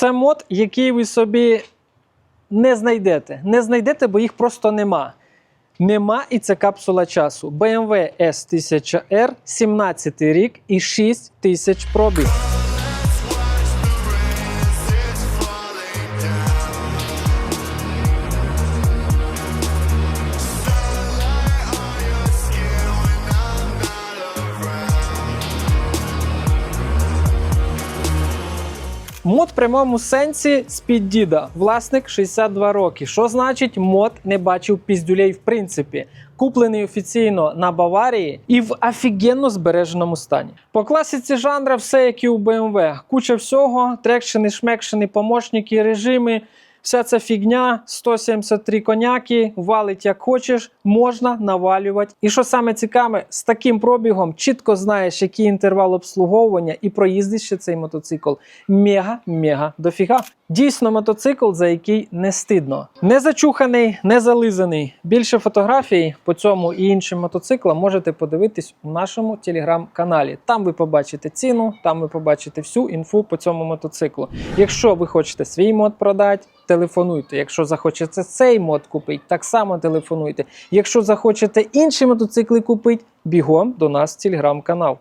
Це мод, який ви собі не знайдете. Не знайдете, бо їх просто нема. Нема і це капсула часу. BMW S1000R, 17 рік і 6 тисяч пробіг. Мод в прямому сенсі з-під діда. Власник 62 роки. Що значить мод не бачив піздюлей в принципі? Куплений офіційно на Баварії і в офігенно збереженому стані. По класиці жанра все як і у BMW. Куча всього, трекшини, шмекшини, помощники, режими. Вся ця фігня, 173 коняки, валить як хочеш, можна навалювати. І що саме цікаве, з таким пробігом чітко знаєш, який інтервал обслуговування, і проїздиш ще цей мотоцикл. Мега-мега дофіга. Дійсно, мотоцикл, за який не стидно. Не зачуханий, не зализаний. Більше фотографій по цьому і іншим мотоциклам можете подивитись у нашому телеграм-каналі. Там ви побачите ціну, там ви побачите всю інфу по цьому мотоциклу. Якщо ви хочете свій мод продати, телефонуйте. Якщо захочете цей мод купити, так само телефонуйте. Якщо захочете інші мотоцикли купити, бігом до нас в телеграм-канал.